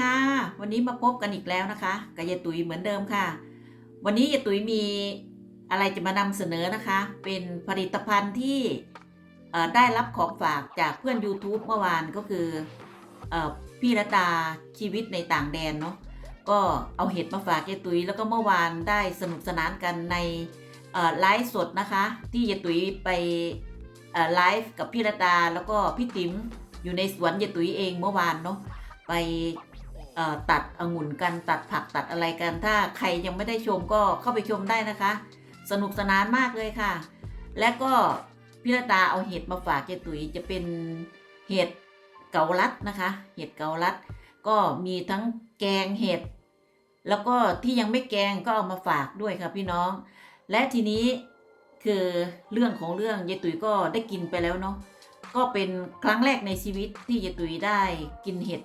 ค่ะ วันนี้มาพบกันอีกแล้วนะคะกับยายตุ๋ยเหมือนเดิมค่ะ วันนี้ยายตุ๋ยมีอะไรจะมานำเสนอนะคะ เป็นผลิตภัณฑ์ที่ได้รับของฝากจากเพื่อน YouTube เมื่อวานก็คืออพี่ระดาชีวิตในต่างแดนเนาะก็เอาเห็ดมาฝากยายตุ๋ยแล้วก็เมื่อวานได้สนุกสนานกันในไลฟ์สดนะคะ ที่ยายตุ๋ยไปไลฟ์กับพี่ระดาแล้วก็พี่ติ๋มอยู่ในสวนยายตุ๋ยเองเมื่อวานเนาะไป ตัดองุ่นกันตัดผักตัดอะไรกัน ถ้าใครยังไม่ได้ชมก็เข้าไปชมได้นะคะ สนุกสนานมากเลยค่ะ และก็พิรตาเอาเห็ดมาฝากเจตุยจะเป็นเห็ดเกาลัดนะคะ เห็ดเกาลัด ก็มีทั้งแกงเห็ดแล้วก็ที่ยังไม่แกงก็เอามาฝากด้วยค่ะพี่น้อง และทีนี้คือเรื่องของเรื่องยายตุยก็ได้กินไปแล้วเนาะก็เป็นครั้งแรกในชีวิตที่ยายตุยได้กินเห็ด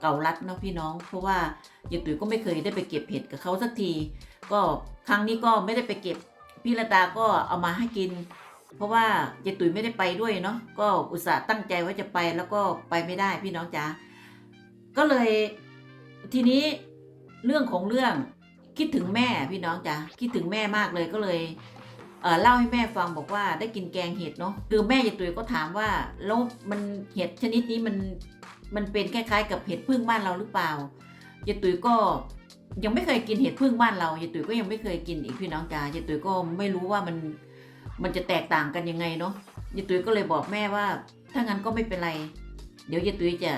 เก่ารัดเนาะพี่น้อง เพราะว่ายายตุ๋ยก็ไม่เคยได้ไปเก็บเห็ดกับเขาสักที ก็ครั้งนี้ก็ไม่ได้ไปเก็บพี่ระดาก็เอามาให้กิน เพราะว่ายายตุ๋ยไม่ได้ไปด้วยเนาะก็อุตส่าห์ตั้งใจว่าจะไปแล้วก็ไปไม่ได้พี่น้องจ๋าก็เลยทีนี้เรื่องของเรื่องคิดถึงแม่พี่น้องจ๋าคิดถึงแม่มากเลยก็เลยเอ่อเล่าให้แม่ฟังบอกว่าได้กินแกงเห็ดเนาะคือแม่ยายตุ๋ยก็ถามว่าแล้วมันเห็ดชนิดนี้มัน มันเป็นคล้ายๆ กับเห็ดพึ่งบ้านเราหรือเปล่ายายตุ๋ยก็ยังไม่เคยกินเห็ดพึ่งบ้านเรายายตุ๋ยก็ยังไม่เคยกินอีกพี่น้องจ๋ายายตุ๋ยก็ไม่รู้ว่ามันมันจะแตกต่างกันยังไงเนาะยายตุ๋ยก็เลยบอกแม่ว่า ถ้างั้นก็ไม่เป็นไร เดี๋ยวยายตุ๋ยจะ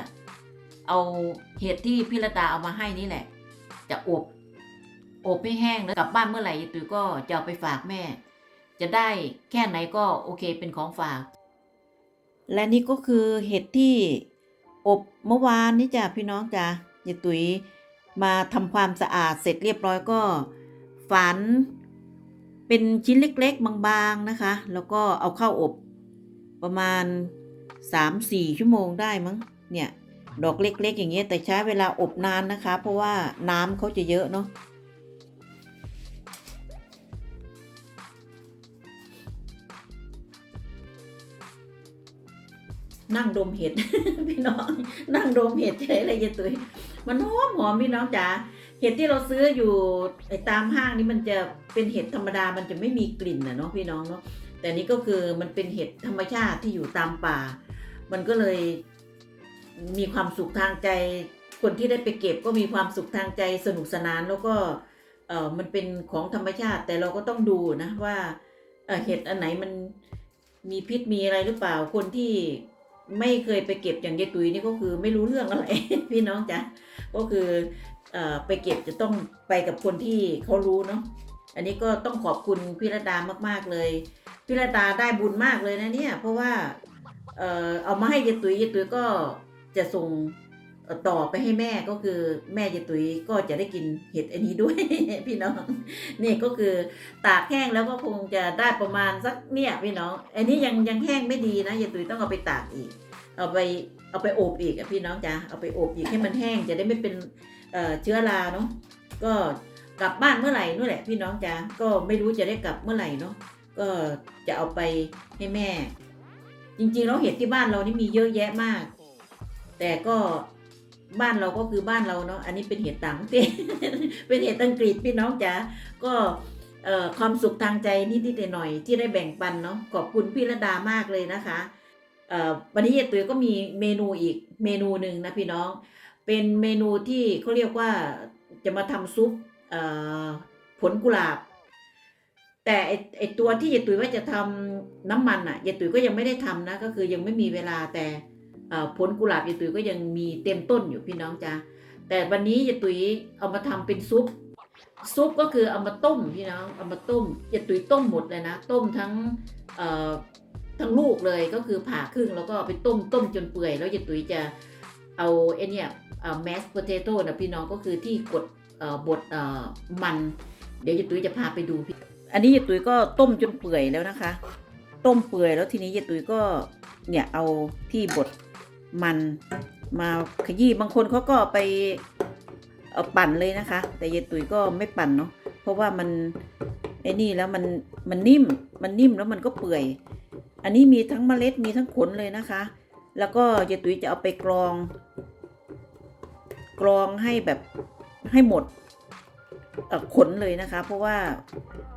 เอาเห็ดที่พี่ระดาเอามาให้นี่แหละ จะอบอบให้แห้งแล้วกลับบ้านเมื่อไหร่ยายตุ๋ยก็จะเอาไปฝากแม่ จะได้แค่ไหนก็โอเคเป็นของฝาก และนี่ก็คือเห็ดที่ อบเมื่อวานนี่จ้ะพี่น้องจ้ะยายตุ๋ยมาทำความสะอาดเสร็จเรียบร้อยก็ฝานเป็นชิ้นเล็กๆ บางๆนะคะ แล้วก็เอาเข้าอบประมาณ 3-4 ชั่วโมงได้มั้งเนี่ยดอกเล็ก ๆ อย่างเงี้ยแต่ใช้เวลาอบนานนะคะ เพราะว่าน้ำเขาจะเยอะเนาะ นั่งดมเห็ดพี่น้อง นั่งดมเห็ดเฉยเลยยายตุยมันหอมหอมพี่น้องจ๋าเห็ดที่เราซื้ออยู่ไอ้ตามห้างนี่มันจะเป็นเห็ดธรรมดามันจะไม่มีกลิ่นนะเนาะพี่น้องเนาะแต่นี่ก็คือมันเป็นเห็ดธรรมชาติที่อยู่ตามป่า มันก็เลยมีความสุขทางใจ คนที่ได้ไปเก็บก็มีความสุขทางใจสนุกสนานแล้วก็เออมันเป็นของธรรมชาติ แต่เราก็ต้องดูนะว่าเเห็ดอันไหนมันมีพิษมีอะไรหรือเปล่าคนที่ ไม่เคยไปเก็บอย่างยายตุยนี่ก็คือไม่รู้เรื่องอะไร พี่น้องจ้ะก็คืออไปเก็บจะต้องไปกับคนที่เขารู้เนาะอันนี้ก็ต้องขอบคุณพี่ระดามากๆเลยพี่ระดาได้บุญมากเลยนะเนี่ยเพราะว่าเอามาให้ยายตุยยายตุยก็จะส่ง ต่อไปให้แม่ก็คือแม่ยายตุยก็จะได้กินเห็ดอันนี้ด้วย พี่น้องนี่ก็คือตากแห้งแล้วก็คงจะได้ประมาณสักเนี่ยพี่น้อง อันนี้ยังยังแห้งไม่ดีนะยายตุยต้องเอาไปตากอีก เอาไปเอาไปอบอีกอะพี่น้องจ๊ะเอาไปอบอีกให้มันแห้งจะได้ไม่เป็นเเชื้อราเนาะก็กลับบ้านเมื่อไหร่นู่นแหละพี่น้องจ๊ะก็ไม่รู้จะได้กลับเมื่อไหร่เนาะก็จะเอาไปให้แม่ จริงๆแล้วเห็ดที่บ้านเรานี่มีเยอะแยะมาก แต่ก็ บ้านเราก็คือบ้านเราเนาะอันนี้เป็นเห็ดต่างประเทศเป็นเห็ดอังกฤษพี่น้องจ๋าก็ความสุขทางใจนิดๆหน่อยๆที่ได้แบ่งปันเนาะขอบคุณพี่ระดามากเลยนะคะวันนี้ยายตุ๋ยก็มีเมนูอีกเมนูหนึ่งนะพี่น้อง เป็นเมนูที่เขาเรียกว่าจะมาทำซุปผลกุหลาบ แต่ไอตัวที่ยายตุ๋ยว่าจะทำน้ำมันอะยายตุ๋ยก็ยังไม่ได้ทำนะก็คือยังไม่มีเวลาแต่ ผลกุหลาบยายตุ๋ยก็ยังมีเต็มต้นอยู่พี่น้องจ้าแต่วันนี้ยายตุ๋ยเอามาทำเป็นซุป ซุปก็คือเอามาต้มพี่น้องเอามาต้มยายตุ๋ยต้มหมดเลยนะ ต้มทั้งทั้งลูกเลยก็คือผ่าครึ่งแล้วก็ไปต้มต้มจนเปื่อย แล้วยายตุ๋ยจะเอาไอเนี่ยเอ่อ mashed potato นะพี่น้องก็คือที่กดบดมัน เดี๋ยวยายตุ๋ยจะพาไปดูพี่อันนี้ยายตุ๋ยก็ต้มจนเปื่อยแล้วนะคะ ต้มเปื่อยแล้วทีนี้ยายตุ๋ยก็เนี่ยเอาที่บด มันมาขยี้บางคนเขาก็ไปเอาปั่นเลยนะคะ แต่ยายตุ๋ยก็ไม่ปั่นเนาะเพราะว่ามันไอ้นี่แล้วมันมันนิ่มมันนิ่มแล้วมันก็เปื่อย อันนี้มีทั้งเมล็ดมีทั้งขนเลยนะคะ แล้วก็ยายตุ๋ยจะเอาไปกรอง กรองให้แบบให้หมดขนเลยนะคะ เพราะว่า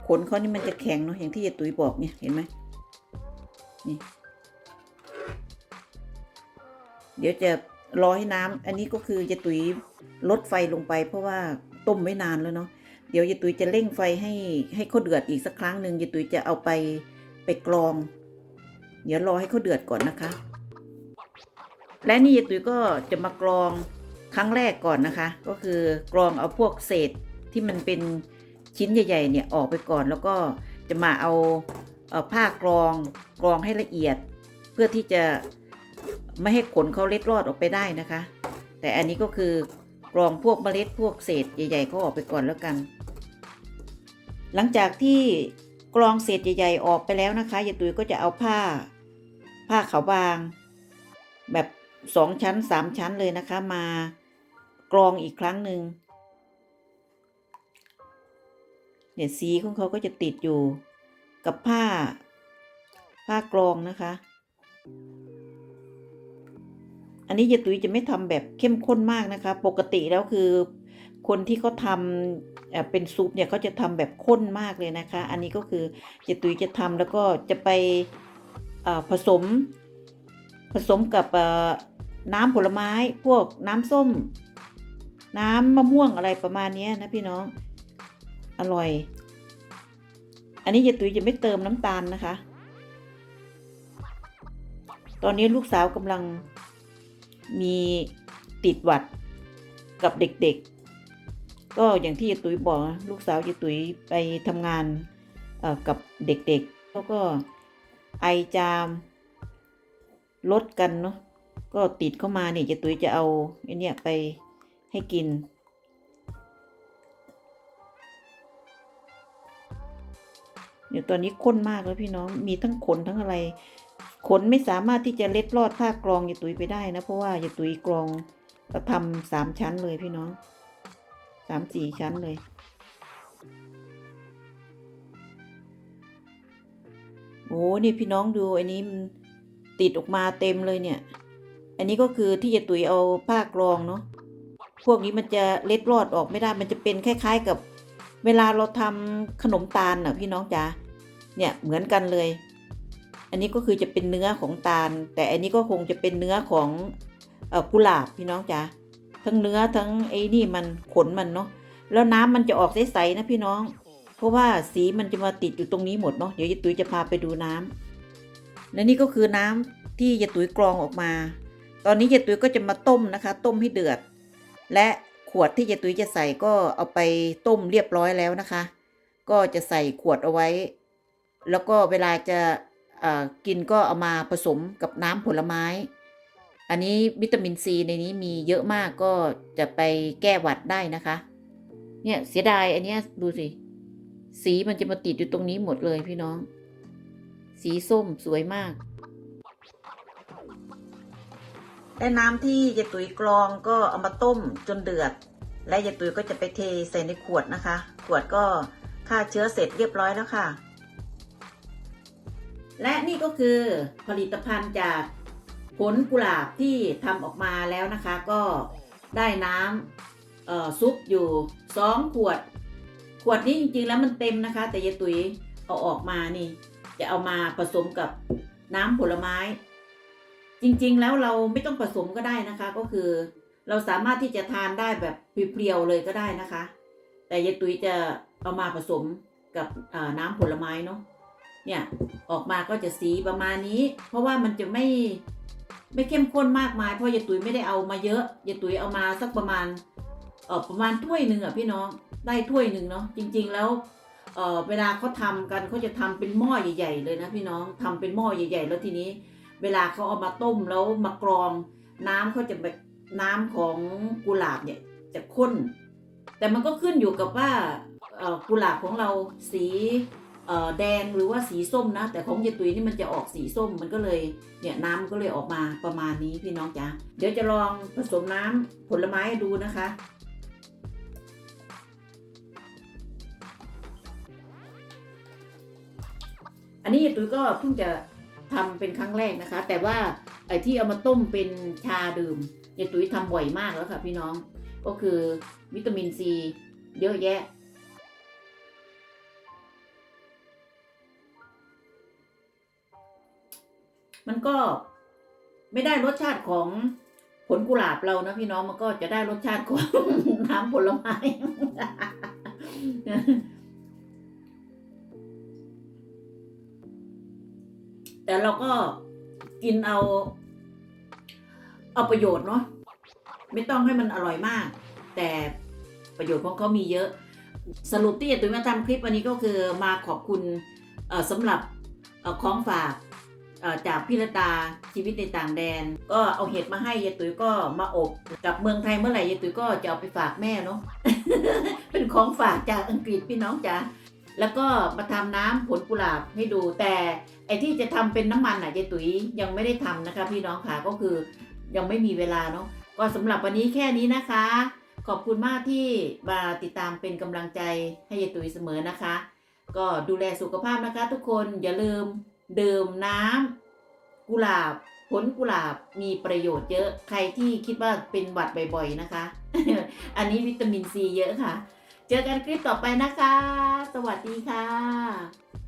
ขนเขานี่มันจะแข็งเนาะอย่างที่ยายตุ๋ยบอกเนี่ยเห็นไหมนี่ เดี๋ยวจะรอให้น้ำอันนี้ก็คือยายตุ๋ยลดไฟลงไป เพราะว่าต้มไว้นานแล้วเนาะเดี๋ยวยายตุ๋ยจะเร่งไฟให้ให้เขาเดือดอีกสักครั้งหนึ่งยายตุ๋ยจะเอาไปไปกรอง เดี๋ยวรอให้เขาเดือดก่อนนะคะ และนี่ยายตุ๋ยก็จะมากรองครั้งแรกก่อนนะคะ ก็คือกรองเอาพวกเศษที่มันเป็นชิ้นใหญ่ ๆ เนี่ยออกไปก่อนแล้วก็จะมาเอาเอาผ้ากรองกรองให้ละเอียด เพื่อที่จะ ไม่ให้ขนเขาเล็ดรอดออกไปได้นะคะ แต่อันนี้ก็คือกรองพวกเมล็ดพวกเศษใหญ่ๆเขาออกไปก่อนแล้วกัน หลังจากที่กรองเศษใหญ่ ๆ ออกไปแล้วนะคะยายตุ๋ยก็จะเอาผ้า ผ้าขาวบาง แบบสองชั้นสามชั้นเลยนะคะ มากรองอีกครั้งหนึ่งเนี่ยสีของเขาก็จะติดอยู่กับผ้า ผ้ากรองนะคะ อันนี้ยายตุ๋ยจะไม่ทำแบบเข้มข้นมากนะคะ ปกติแล้วคือ คนที่เขาทำเป็นซุปเนี่ยเขาจะทำแบบข้นมากเลยนะคะ อันนี้ก็คือยายตุ๋ยจะทำแล้วก็จะไปผสมผสมกับน้ำผลไม้พวกน้ำส้ม น้ำมะม่วงอะไรประมาณนี้นะพี่น้องอร่อย อันนี้ยายตุ๋ยจะไม่เติมน้ำตาลนะคะ ตอนนี้ลูกสาวกำลัง มีติดหวัดกับเด็กๆ ก็อย่างที่ยตุ๋ยบอกนะลูกสาวยายตุ๋ยไปทำงานกับเด็กๆแล้วก็ไอจามลดกันเนาะก็ติดเข้ามาเนี่ยยายตุ๋ยจะเอาไอเนี่ยไปให้กิน เดี๋ยวตอนนี้ข้นมากแล้วพี่น้องมีทั้งขนทั้งอะไร ขนไม่สามารถที่จะเล็ดลอดผ้ากรองยายตุยไปได้นะ เพราะว่ายายตุยกรองเราทำสามชั้นเลยพี่น้องสามสี่ชั้นเลยโอ้นี่พี่น้องดูอันนี้มันติดออกมาเต็มเลยเนี่ย อันนี้ก็คือที่ยายตุยเอาผ้ากรองเนาะพวกนี้มันจะเล็ดรอดออกไม่ได้ มันจะเป็นคล้าย ๆ กับ เวลาเราทำขนมตาลน่ะพี่น้องจ๋าเนี่ยเหมือนกันเลย อันนี้ก็คือจะเป็นเนื้อของตาล แต่อันนี้ก็คงจะเป็นเนื้อของกุหลาบพี่น้องจ๋าทั้งเนื้อทั้งไอ้นี่มันขนมันเนาะแล้วน้ำมันจะออกใสๆนะพี่น้อง เพราะว่าสีมันจะมาติดอยู่ตรงนี้หมดเนาะเดี๋ยวยายตุ๋ยจะพาไปดูน้ำและนี่ก็คือน้ำที่ยายตุ๋ยกรองออกมา ตอนนี้ยายตุ๋ยก็จะมาต้มนะคะ ต้มให้เดือด และขวดที่ยายตุ๋ยจะใส่ก็เอาไปต้มเรียบร้อยแล้วนะคะ ก็จะใส่ขวดเอาไว้ แล้วก็เวลาจะ กินก็เอามาผสมกับน้ำผลไม้ อันนี้วิตามินซีในนี้มีเยอะมากก็จะไปแก้หวัดได้นะคะ เนี่ยเสียดายอันนี้ดูสิ สีมันจะมาติดอยู่ตรงนี้หมดเลยพี่น้อง สีส้มสวยมากและน้ำที่ยายตุ๋ยกรองก็เอามาต้มจนเดือด และยายตุ๋ยก็จะไปเทใส่ในขวดนะคะ ขวดก็ฆ่าเชื้อเสร็จเรียบร้อยแล้วค่ะ และนี่ก็คือผลิตภัณฑ์จากผลกุหลาบที่ทำออกมาแล้วนะคะ ก็ได้น้ำซุปอยู่สองขวด ขวดนี้จริงๆแล้วมันเต็มนะคะ แต่ยายตุ๋ยเอาออกมานี่ จะเอามาผสมกับน้ำผลไม้ จริงๆแล้วเราไม่ต้องผสมก็ได้นะคะ ก็คือเราสามารถที่จะทานได้แบบเพียวๆเลยก็ได้นะคะ แต่ยายตุ้ยจะเอามาผสมกับน้ำผลไม้เนาะ เนี่ยออกมาก็จะสีประมาณนี้ เพราะว่ามันจะไม่ไม่เข้มข้นมากมาย เพราะยายตุ้ยไม่ได้เอามาเยอะยายตุ้ยเอามาสักประมาณเออประมาณถ้วยหนึ่งอะพี่น้องได้ถ้วยหนึ่งเนาะจริง ๆแล้วเออเวลาเขาทำกันเขาจะทำเป็นหม้อใหญ่ ๆ เลยนะพี่น้องทำเป็นหม้อใหญ่ ๆ แล้วทีนี้ เวลาเขาเอามาต้มแล้วมากรอง น้ำเขาจะแบบน้ำของกุหลาบเนี่ยจะข้น แต่มันก็ขึ้นอยู่กับว่าเออกุหลาบของเราสี แดงหรือว่าสีส้มนะ แต่ของยายตุยนี่มันจะออกสีส้มมันก็เลยเนี่ยน้ำก็เลยออกมาประมาณนี้พี่น้องจ๋าเดี๋ยวจะลองผสมน้ำผลไม้ดูนะคะอันนี้ยายตุยก็เพิ่งจะทำเป็นครั้งแรกนะคะ แต่ว่าไอ้ที่เอามาต้มเป็นชาดื่มยายตุยทำบ่อยมากแล้วค่ะพี่น้อง ก็คือวิตามินซีเยอะแยะ มันก็ไม่ได้รสชาติของผลกุหลาบเรานะพี่น้องมันก็จะได้รสชาติของน้ำผลไม้แต่เราก็กินเอา เอาประโยชน์เนาะไม่ต้องให้มันอร่อยมาก แต่ประโยชน์ของเขามีเยอะ สรุปที่ตุ้ยมาทำคลิปวันนี้ก็คือมาขอบคุณสำหรับเอ่อของฝาก จากพิรตาชีวิตในต่างแดน ก็เอาเห็ดมาให้ยายตุ้ยก็มาอบกลับเมืองไทยเมื่อไหร่ยายตุ้ยก็จะเอาไปฝากแม่เนาะเป็นของฝากจากอังกฤษพี่น้องจ๋าแล้วก็มาทำน้ำผลกุหลาบให้ดูแต่ไอที่จะทำเป็นน้ำมันอะยายตุ้ยยังไม่ได้ทำนะคะ พี่น้องค่ะก็คือยังไม่มีเวลาเนาะก็สำหรับวันนี้แค่นี้นะคะ ขอบคุณมากที่มาติดตามเป็นกำลังใจให้ยายตุ้ยเสมอนะคะ ก็ดูแลสุขภาพนะคะทุกคนอย่าลืม ดื่มน้ำกุหลาบผลกุหลาบมีประโยชน์เยอะ ใครที่คิดว่าเป็นหวัดบ่อยๆนะคะ อันนี้วิตามินซีเยอะค่ะ เจอกันคลิปต่อไปนะคะ สวัสดีค่ะ